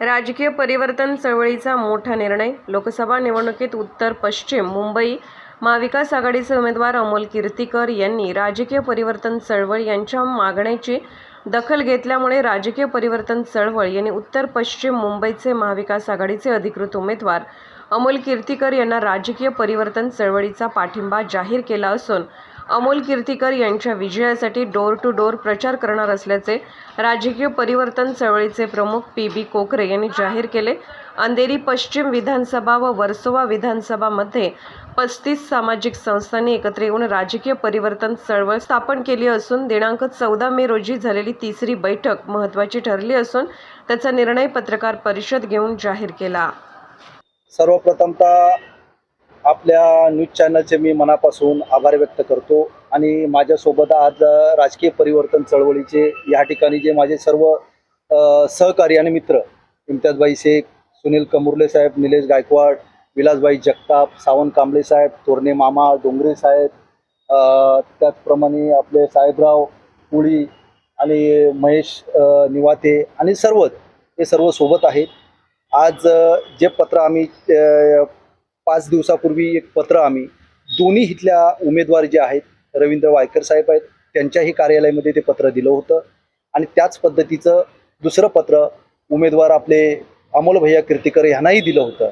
राजकीय परिवर्तन चळवळीचा मोठा निर्णय. लोकसभा निवडणुकीत उत्तर पश्चिम मुंबई महाविकास आघाडीचे उमेदवार अमोल कीर्तीकर यांनी राजकीय परिवर्तन चळवळ यांच्या मागण्याची दखल घेतल्यामुळे राजकीय परिवर्तन चळवळ यांनी उत्तर पश्चिम मुंबईचे महाविकास आघाडीचे अधिकृत उमेदवार अमोल कीर्तीकर यांना राजकीय परिवर्तन चळवळीचा पाठिंबा जाहीर केला असून अमोल कीर्तीकर यांच्या विजयासाठी डोर टू डोर प्रचार करणार असल्याचे राजकीय परिवर्तन चळवळीचे प्रमुख पी बी कोकरे यांनी जाहीर केले. अंधेरी पश्चिम विधानसभा व वर्सोवा विधानसभामध्ये पस्तीस सामाजिक संस्थांनी एकत्र येऊन राजकीय परिवर्तन चळवळ स्थापन केली असून दिनांक चौदा मे रोजी झालेली तिसरी बैठक महत्त्वाची ठरली असून त्याचा निर्णय पत्रकार परिषद घेऊन जाहीर केला. सर्वप्रथमतः आपल्या न्यूज चॅनलचे मी मनापासून आभार व्यक्त करतो आणि माझ्यासोबत आज राजकीय परिवर्तन चळवळीचे या ठिकाणी जे माझे सर्व सहकारी आणि मित्र इम्तियाजबाई शेख सुनील कमुर्ले साहेब निलेश गायकवाड विलासबाई जगताप सावंत कांबळे साहेब तोरणे मामा डोंगरे साहेब त्याचप्रमाणे आपले साहेबराव पुळी आणि महेश निवाते आणि सर्वच हे सर्व सोबत आहेत. आज जे पत्र आम्ही पाच दिवसापूर्वी एक पत्र आम्ही दोन्ही इथल्या उमेदवार जे आहेत रवींद्र वायकर साहेब आहेत त्यांच्याही कार्यालयामध्ये ते पत्र दिलं होतं. आणि त्याच पद्धतीचं दुसरं पत्र उमेदवार आपले अमोल भैया कीर्तिकर यांनाही दिलं होतं.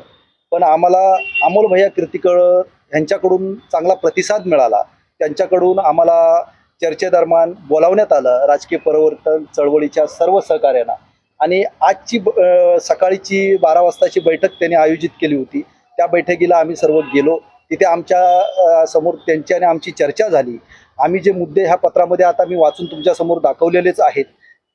पण आम्हाला अमोल भैया कीर्तिकर यांच्याकडून चांगला प्रतिसाद मिळाला. त्यांच्याकडून आम्हाला चर्चेदरम्यान बोलावण्यात आलं राजकीय परिवर्तन चळवळीच्या सर्व सहकार्यांना. आणि आजची ब- सकाळीची बारा वाजताची बैठक त्यांनी आयोजित केली होती. त्या बैठकीला आम्ही सर्व गेलो. तिथे आमच्यासमोर त्यांची आणि आमची चर्चा झाली. आम्ही जे मुद्दे ह्या पत्रामध्ये आता मी वाचून तुमच्यासमोर दाखवलेलेच आहेत.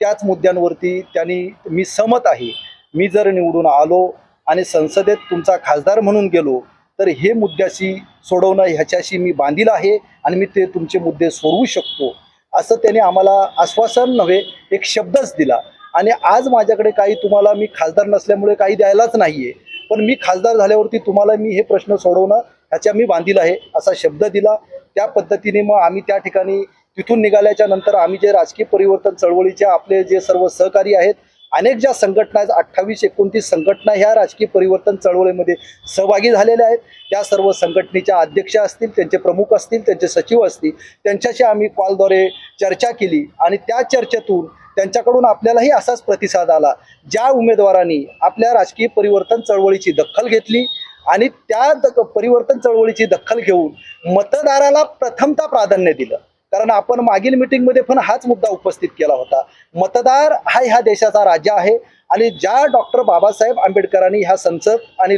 त्याच मुद्द्यांवरती त्यांनी मी सहमत आहे. मी जर निवडून आलो आणि संसदेत तुमचा खासदार म्हणून गेलो तर हे मुद्द्याशी सोडवणं ह्याच्याशी मी बांधील आहे आणि मी ते तुमचे मुद्दे सोडवू शकतो. असं त्याने आम्हाला आश्वासन नव्हे एक शब्दच दिला. आणि आज माझ्याकडे काही तुम्हाला मी खासदार नसल्यामुळे काही द्यायलाच नाही आहे पण मी खासदार झाल्यावरती तुम्हाला मी हे प्रश्न सोडवणं ह्याच्या मी बांधील आहे असा शब्द दिला. त्या पद्धतीने मग आम्ही त्या ठिकाणी तिथून निघाल्याच्या नंतर आम्ही जे राजकीय परिवर्तन चळवळीचे आपले जे सर्व सहकारी आहेत अनेक ज्या संघटना आहेत अठ्ठावीस एकोणतीस संघटना ह्या राजकीय परिवर्तन चळवळीमध्ये सहभागी झालेल्या आहेत. त्या सर्व संघटनेच्या अध्यक्ष असतील त्यांचे प्रमुख असतील त्यांचे सचिव असतील त्यांच्याशी आम्ही कॉलद्वारे चर्चा केली आणि त्या चर्चेतून त्यांच्याकडून आपल्यालाही असाच प्रतिसाद आला. ज्या उमेदवारांनी आपल्या राजकीय परिवर्तन चळवळीची दखल घेतली आणि त्या द- परिवर्तन चळवळीची दखल घेऊन मतदाराला प्रथमता प्राधान्य दिलं. कारण आपण मागील मिटिंगमध्ये पण हाच मुद्दा उपस्थित केला होता. मतदार हा ह्या देशाचा राजा आहे. आणि ज्या डॉक्टर बाबासाहेब आंबेडकरांनी ह्या संसद आणि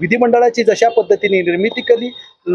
विधिमंडळाची जशा पद्धतीने निर्मिती केली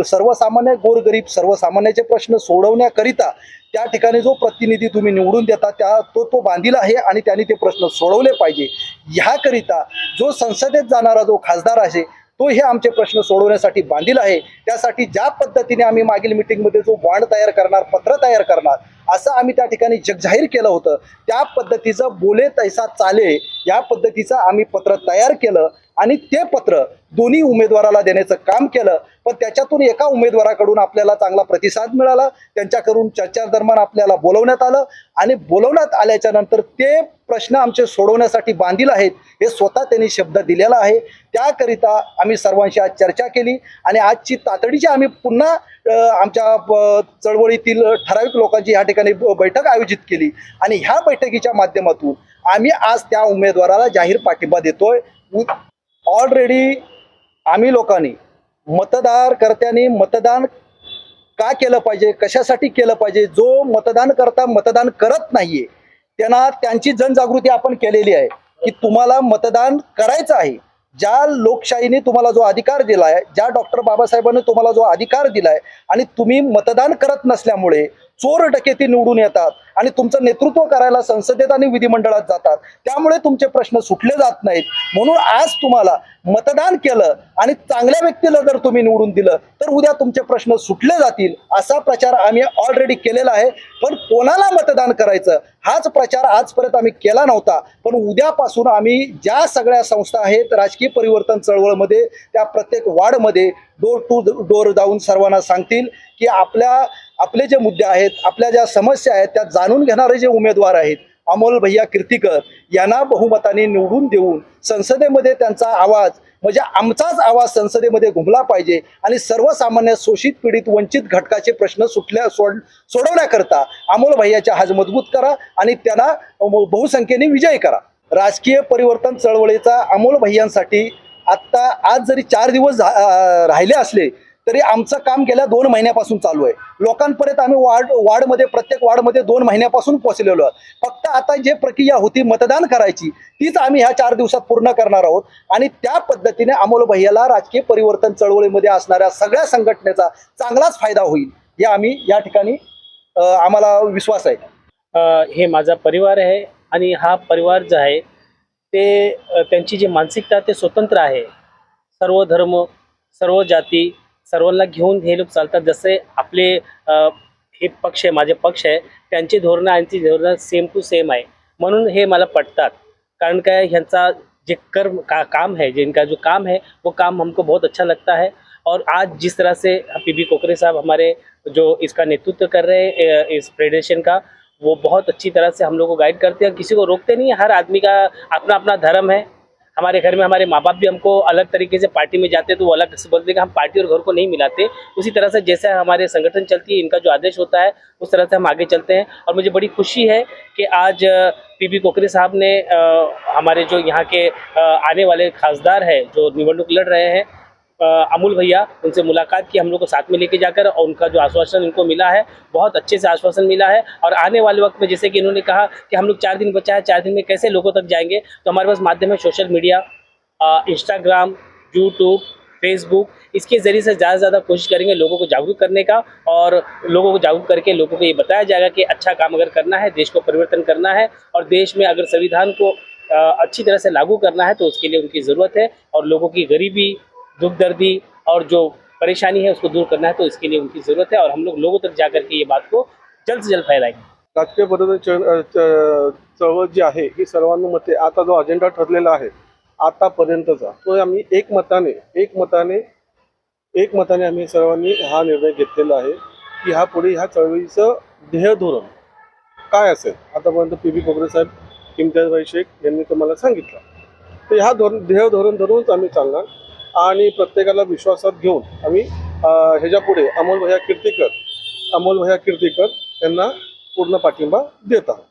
सर्वसामान्य गोरगरीब सर्वसामान्याचे प्रश्न सोडवण्याकरिता त्या ठिकाणी जो प्रतिनिधी तुम्ही निवडून देता त्या तो तो बांधील आहे आणि त्यांनी ते प्रश्न सोडवले पाहिजे. ह्याकरिता जो संसदेत जाणारा जो खासदार आहे तो हे आमचे प्रश्न सोडवण्यासाठी बांधील आहे. त्यासाठी ज्या पद्धतीने आम्ही मागील मिटिंगमध्ये जो बॉन्ड तयार करणार पत्र तयार करणार असं आम्ही त्या ठिकाणी जगजाहीर केलं होतं. त्या पद्धतीचं बोले तैसा चाले या पद्धतीचं आम्ही पत्र तयार केलं आणि ते पत्र दोन्ही उमेदवाराला देण्याचं काम केलं पण त्याच्यातून एका उमेदवाराकडून आपल्याला चांगला प्रतिसाद मिळाला. त्यांच्याकडून चर्चा दरम्यान आपल्याला बोलवण्यात आलं आणि बोलवण्यात आल्याच्यानंतर ते प्रश्न आमचे सोडवण्यासाठी बांधील आहेत हे स्वतः त्यांनी शब्द दिलेला आहे. त्याकरिता आम्ही सर्वांशी आज चर्चा केली आणि आजची तातडीची आम्ही पुन्हा आमच्या चळवळीतील ठराविक लोकांची ह्या ठिकाणी बैठक आयोजित केली आणि ह्या बैठकीच्या माध्यमातून आम्ही आज त्या उमेदवाराला जाहीर पाठिंबा देतोय. ऑलरेडी आम्ही लोकांनी मतदार कर्त्यांनी मतदान का केलं पाहिजे? कशासाठी केलं पाहिजे? जो मतदान करता मतदान करत नाहीये त्यांना त्यांची जनजागृती आपण केलेली आहे की तुम्हाला मतदान करायचं आहे. ज्या लोकशाहीने तुम्हाला जो अधिकार दिलाय ज्या डॉक्टर बाबासाहेबांनी तुम्हाला जो अधिकार दिला आहे आणि तुम्ही मतदान करत नसल्यामुळे चोर डकेती निवडून येतात आणि तुमचं नेतृत्व करायला संसदेत आणि विधिमंडळात जातात. त्यामुळे तुमचे प्रश्न सुटले जात नाहीत. म्हणून आज तुम्हाला मतदान केलं आणि चांगल्या व्यक्तीला जर तुम्ही निवडून दिलं तर उद्या तुमचे प्रश्न सुटले जातील असा प्रचार आम्ही ऑलरेडी केलेला आहे. पण कोणाला मतदान करायचं? हाच प्रचार आजपर्यंत आम्ही केला नव्हता. पण उद्यापासून आम्ही ज्या सगळ्या संस्था आहेत राजकीय परिवर्तन चळवळमध्ये त्या प्रत्येक वार्डमध्ये डोर टू डोर जाऊन सर्वांना सांगतील की आपल्या आपले जे मुद्दे आहेत आपल्या ज्या समस्या आहेत त्या जाणून घेणारे जे उमेदवार आहेत अमोल भैया कीर्तीकर यांना बहुमताने निवडून देऊन संसदेमध्ये त्यांचा आवाज म्हणजे आमचाच आवाज संसदेमध्ये घुमला पाहिजे आणि सर्वसामान्य शोषित पीडित वंचित घटकाचे प्रश्न सुटल्या सोड सोडवण्याकरता अमोल भैयाच्या हाज मजबूत करा आणि त्यांना बहुसंख्येने विजय करा. राजकीय परिवर्तन चळवळीचा अमोल भैयांसाठी आत्ता आज जरी चार दिवस झा- राहिले असले तरी आमचं काम गेल्या दोन महिन्यापासून चालू आहे. लोकांपर्यंत आम्ही वार्ड वार्डमध्ये प्रत्येक वार्डमध्ये दोन महिन्यापासून पोहोचलेलो आहोत फक्त आता जे प्रक्रिया होती मतदान करायची तीच आम्ही ह्या चार दिवसात पूर्ण करणार आहोत. आणि त्या पद्धतीने अमोल भैयाला राजकीय परिवर्तन चळवळीमध्ये असणाऱ्या सगळ्या संघटनेचा चांगलाच फायदा होईल हे आम्ही या ठिकाणी आम्हाला विश्वास आहे. हे माझा परिवार आहे आणि हा परिवार जो आहे ते त्यांची जी मानसिकता ते स्वतंत्र आहे. सर्व धर्म सर्व जाती सर्वांना घेऊन हे लोक चालतात. जसे आपले अ, हे पक्ष आहे माझे पक्ष आहे त्यांची धोरणं आणि धोरणं सेम टू सेम हे मला पटतात. कारण काय ह्यांचा जे कर्म का काम है जिनका जो काम है वो काम हमको बहुत अच्छा लगता है. और आज जिस तरह से पी बी कोकरे साहब हमारे जो इसका नेतृत्व कर रहे हैं इस फेडरेशन का वो बहुत अच्छी तरह से हम लोग को गाइड करते हैं किसी को रोकते नहीं है. हर आदमी का अपना अपना धर्म है. हमारे घर में हमारे माँ बाप भी हमको अलग तरीके से पार्टी में जाते तो वो अलग से बोलते कि हम पार्टी और घर को नहीं मिलाते। उसी तरह से जैसे हमारे संगठन चलती है इनका जो आदेश होता है उस तरह से हम आगे चलते हैं। और मुझे बड़ी खुशी है कि आज पी बी कोकरे साहब ने आ, हमारे जो यहाँ के आ, आने वाले खासदार है जो निवडणूक लड़ रहे हैं अमूल भैया, उनसे मुलाकात की, हम लोग को साथ में लेके जाकर और उनका जो आश्वासन इनको मिला है, बहुत अच्छे से आश्वासन मिला है। और आने वाले वक्त में जैसे कि इन्होंने कहा कि हम लोग चार दिन बचा है, चार दिन में कैसे लोगों तक जाएँगे तो हमारे पास माध्यम है social media Instagram, YouTube, Facebook. इसके ज़रिए से ज़्यादा से ज़्यादा कोशिश करेंगे लोगों को जागरूक करने का और लोगों को जागरूक करके लोगों को ये बताया जाएगा कि अच्छा काम अगर करना है, देश को परिवर्तन करना है और देश में अगर संविधान को अच्छी तरह से लागू करना है तो उसके लिए उनकी ज़रूरत है और लोगों की गरीबी दुख दर्दी और जो परेशानी है उसको दूर करना है तो इसके लिए उनकी ज़रूरत है और हम लोग लोगों तक जा करके ये बात को जल्द से जल्द फैलाएंगे। राजकीय परिवर्तन चळ- चळवळ जी आहे ही सर्वानुमते आता जो अजेंडा ठरलेला आहे आतापर्यंतचा तो आम्ही एकमताने एकमताने एकमताने आम्ही सर्वांनी हा निर्णय घेतलेला आहे की ह्या पुढे ह्या चळवळीचं ध्येय धोरण काय असेल? आतापर्यंत पी बी कोगरे साहेब इम्तियाजभाई शेख यांनी तुम्हाला सांगितलं. तर ह्या धोरण ध्येय धोरण धरूनच आम्ही चालणार. आणि प्रत्येकाला विश्वासात घेऊन आम्ही ह्याच्या पुढे अमोल भैया कीर्तीकर अमोल भैया कीर्तीकर यांना पूर्ण पाठिंबा देत आहोत.